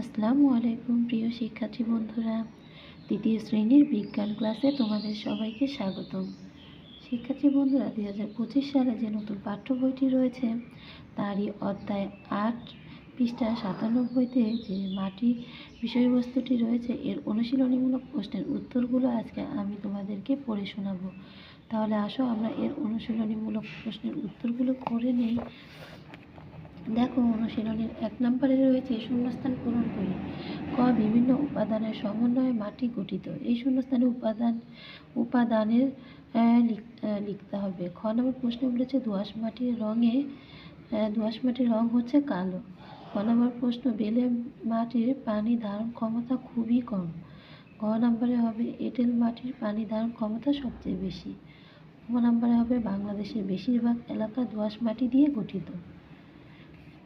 আসসালামু আলাইকুম, প্রিয় শিক্ষার্থী বন্ধুরা। তৃতীয় শ্রেণির বিজ্ঞান ক্লাসে তোমাদের সবাইকে স্বাগতম। শিক্ষার্থী বন্ধুরা, দুই হাজার পঁচিশ সালে যে নতুন পাঠ্য বইটি রয়েছে, তারই অধ্যায় আট, পৃষ্ঠা সাতানব্বইতে যে মাটি বিষয়বস্তুটি রয়েছে, এর অনুশীলনীমূলক প্রশ্নের উত্তরগুলো আজকে আমি তোমাদেরকে পড়ে শোনাবো। তাহলে আসো, আমরা এর অনুশীলনীমূলক প্রশ্নের উত্তরগুলো করে নেই। দেখো অনুশীলনের এক নম্বরে রয়েছে শূন্যস্থান পূরণ করি। ক, বিভিন্ন উপাদানের সমন্বয়ে মাটি গঠিত। এই শূন্যস্থানে উপাদান, উপাদানের লিখতে হবে। খ নম্বর প্রশ্ন বলেছে দোআঁশ মাটির রঙে দোআঁশ মাটির রং হচ্ছে কালো। ক নম্বর প্রশ্ন, বেলে মাটির পানি ধারণ ক্ষমতা খুবই কম। ঘ নম্বরে হবে, এঁটেল মাটির পানি ধারণ ক্ষমতা সবচেয়ে বেশি। গ নম্বরে হবে, বাংলাদেশের বেশিরভাগ এলাকা দোআঁশ মাটি দিয়ে গঠিত।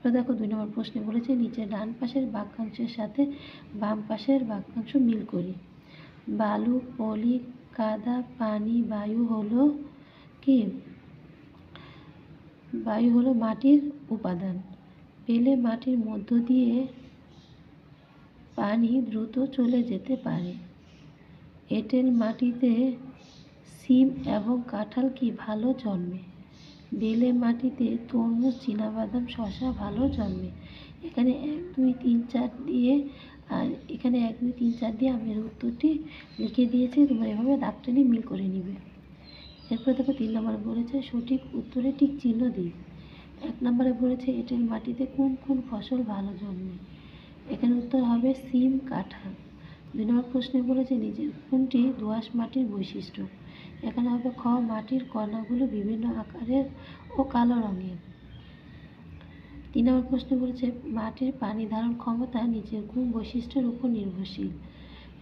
এবার দেখো দুই নম্বর প্রশ্নে বলেছে নিচে ডান পাশের বাক্যাংশের সাথে বাম পাশের বাক্যাংশ মিল করি। বালু, পলি, কাদা, পানি, বায়ু হলো কি? বায়ু হলো মাটির উপাদান। পেলে মাটির মধ্য দিয়ে পানি দ্রুত চলে যেতে পারে। এঁটেল মাটিতে সিম এবং কাঁঠাল কি ভালো জন্মে? বেলে মাটিতে তরমুজ, চীনাবাদাম শশা ভালো জন্মে। এখানে এক, দুই, তিন, চার দিয়ে, আর এখানে এক, দুই, তিন, চার দিয়ে আমি উত্তরটি লিখে দিয়েছি। তোমরা এভাবে দাগ টেনে মিল করে নিবে। এরপর দেখো তিন নম্বরে বলেছে, সঠিক উত্তরে ঠিক চিহ্ন দিই। এক নম্বরে বলেছে, এঁটেল মাটিতে কোন কোন ফসল ভালো জন্মে? এখানে উত্তর হবে, সিম, কাঁঠাল। দুই নম্বর প্রশ্নে বলেছে, নিজের কোনটি দোআঁশ মাটির বৈশিষ্ট্য? এখানে হবে খ, মাটির কণাগুলো বিভিন্ন আকারের ও কালো রঙের। তিন নম্বর প্রশ্ন বলেছে, মাটির পানি ধারণ ক্ষমতা নিচের কোন বৈশিষ্ট্যের উপর নির্ভরশীল।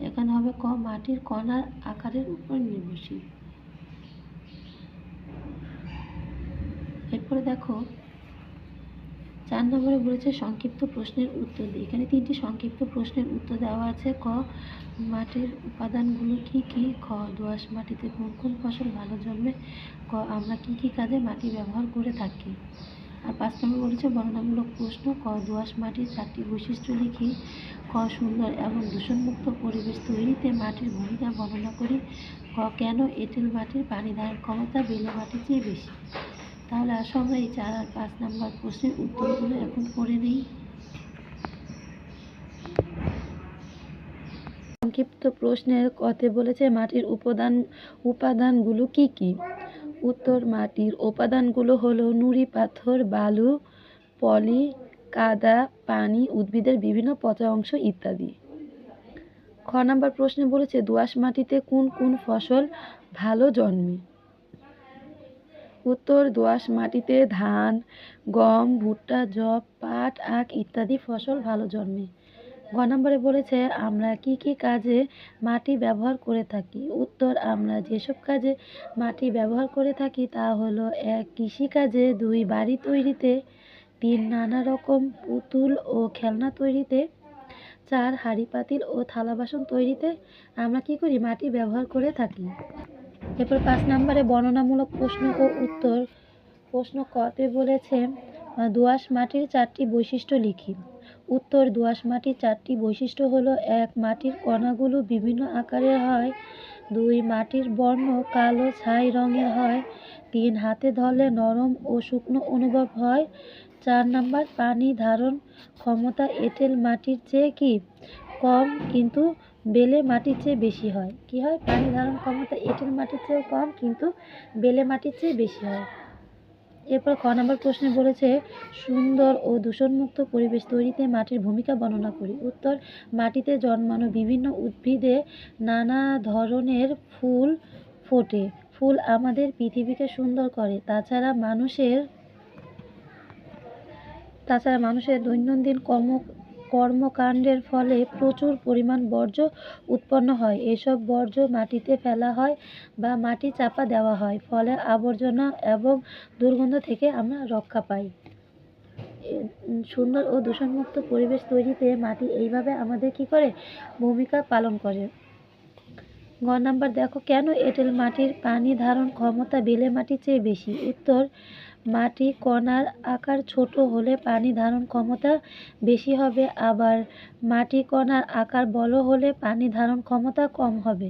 এখানে হবে ক, মাটির কণার আকারের উপর নির্ভরশীল। এরপরে দেখো চার নম্বরে বলেছে সংক্ষিপ্ত প্রশ্নের উত্তর দিই এখানে তিনটি সংক্ষিপ্ত প্রশ্নের উত্তর দেওয়া আছে। ক মাটির উপাদানগুলো কি কি? খ, দোআঁশ মাটিতে কোন কোন ফসল ভালো জন্মে? ক, আমরা কি কি কাজে মাটি ব্যবহার করে থাকি? আর পাঁচ নম্বর বলেছে বর্ণনামূলক প্রশ্ন। ক, দোআঁশ মাটির চারটি বৈশিষ্ট্য লিখি। ক, সুন্দর এবং দূষণমুক্ত পরিবেশ তৈরিতে মাটির ভূমিকা বর্ণনা করি। ক, কেন এঁটেল মাটির পানি ধারণ ক্ষমতা বেলে মাটির চেয়ে বেশি? তাহলে আসো আমরা এই চার আর পাঁচ নাম্বার প্রশ্নের উত্তরগুলো এখন করে নিই। সংক্ষিপ্ত প্রশ্নের কতে বলেছে, মাটির উপাদান, উপাদানগুলো কি কি? উত্তর, মাটির উপাদানগুলো হলো নুড়ি, পাথর, বালু, পলি, কাদা, পানি, উদ্ভিদের বিভিন্ন পচা অংশ ইত্যাদি। খ নাম্বার প্রশ্নে বলেছে দোআঁশ মাটিতে কোন কোন ফসল ভালো জন্মে? উত্তর দোআঁশ মাটিতে ধান, গম, ভুট্টা জব পাট, আখ ইত্যাদি ফসল ভালো জন্মে। গ নম্বরে বলেছে, আমরা কি কি কাজে মাটি ব্যবহার করে থাকি? উত্তর, আমরা যেসব কাজে মাটি ব্যবহার করে থাকি তা হলো এক কৃষিকাজে, দুই বাড়ি তৈরিতে, তিন নানা রকম পুতুল ও খেলনা তৈরিতে, চার হাঁড়ি পাতিল ও থালা বাসন তৈরিতে। আমরা কি করি মাটি ব্যবহার করে থাকি? এরপর পাঁচ নম্বরে বর্ণনামূলক প্রশ্ন ও উত্তর প্রশ্ন কতে বলেছে দোআঁশ মাটির চারটি বৈশিষ্ট্য লিখি। উত্তর দোআঁশ মাটির চারটি বৈশিষ্ট্য হলো, এক, মাটির কণাগুলো বিভিন্ন আকারের হয়, দুই, মাটির বর্ণ কালো, ছাই রঙের হয়, তিন, হাতে ধরলে নরম ও শুকনো অনুভব হয়, চার, নাম্বার, পানি ধারণ ক্ষমতা এঁটেল মাটির চেয়ে কি? কম, কিন্তু বেলে মাটির চেয়ে বেশি হয়। কি হয়? পানি ধারণ ক্ষমতা এঁটেল মাটির চেয়েও কম, কিন্তু বেলে মাটির চেয়ে বেশি হয়। এরপর খ নম্বর প্রশ্নে বলেছে, সুন্দর ও দূষণমুক্ত পরিবেশ তৈরিতে মাটির ভূমিকা বর্ণনা করি। উত্তর, মাটিতে জন্মানো বিভিন্ন উদ্ভিদে নানা ধরনের ফুল ফোটে। ফুল আমাদের পৃথিবীকে সুন্দর করে। তাছাড়া মানুষের তাছাড়া মানুষের দৈনন্দিন কর্ম কর্মকাণ্ডের ফলে প্রচুর পরিমাণ বর্জ্য উৎপন্ন হয়। এসব বর্জ্য মাটিতে ফেলা হয় বা মাটি চাপা দেওয়া হয়, ফলে আবর্জনা এবং দুর্গন্ধ থেকে আমরা রক্ষা পাই। সুন্দর ও দূষণমুক্ত পরিবেশ তৈরিতে মাটি এইভাবে আমাদের কি করে ভূমিকা পালন করে? গ নাম্বার দেখো, কেন এঁটেল মাটির পানি ধারণ ক্ষমতা বেলে মাটির চেয়ে বেশি? উত্তর মাটি কণার আকার ছোট হলে পানি ধারণ ক্ষমতা বেশি হবে, আবার মাটি কণার আকার বড় হলে পানি ধারণ ক্ষমতা কম হবে।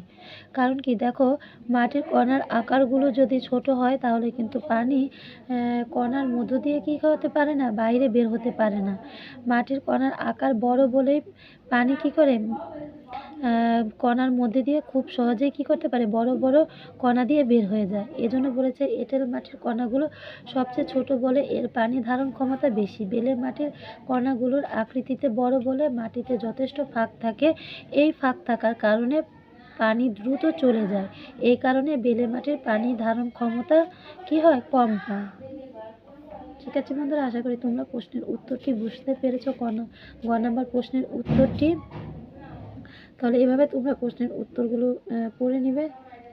কারণ কি, দেখো মাটির কণার আকারগুলো যদি ছোট হয়, তাহলে কিন্তু পানি কণার মধ্য দিয়ে কী হতে পারে না, বাইরে বের হতে পারে না। মাটির কণার আকার বড় বলেই পানি কী করে কণার মধ্যে দিয়ে খুব সহজেই কী করতে পারে? বড় বড় কণা দিয়ে বের হয়ে যায়। এজন্য বলেছে এঁটেল মাটির কণাগুলো সবচেয়ে ছোট বলে এর পানি ধারণ ক্ষমতা বেশি। বেলে মাটির কণাগুলোর আকৃতিতে বড় বলে মাটিতে যথেষ্ট ফাঁক থাকে। এই ফাঁক থাকার কারণে পানি দ্রুত চলে যায়। এই কারণে বেলে মাটির পানি ধারণ ক্ষমতা কি হয়? কম হয়। ঠিক আছে বন্ধুরা, আশা করি তোমরা প্রশ্নের উত্তরটি বুঝতে পেরেছ? কন গ প্রশ্নের উত্তরটি তাহলে এভাবে তোমরা প্রশ্নের উত্তরগুলো পড়ে নিবে।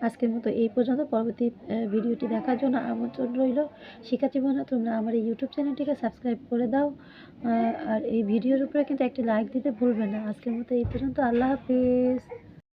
আজকের মতো এই পর্যন্ত। পরবর্তী ভিডিওটি দেখার জন্য আমন্ত্রণ রইল শিক্ষা জীবনে তোমরা আমার এই ইউটিউব চ্যানেলটিকে সাবস্ক্রাইব করে দাও। আর এই ভিডিওর উপরে কিন্তু একটি লাইক দিতে ভুলবে না। আজকের মতো এই পর্যন্ত। আল্লাহ হাফিজ।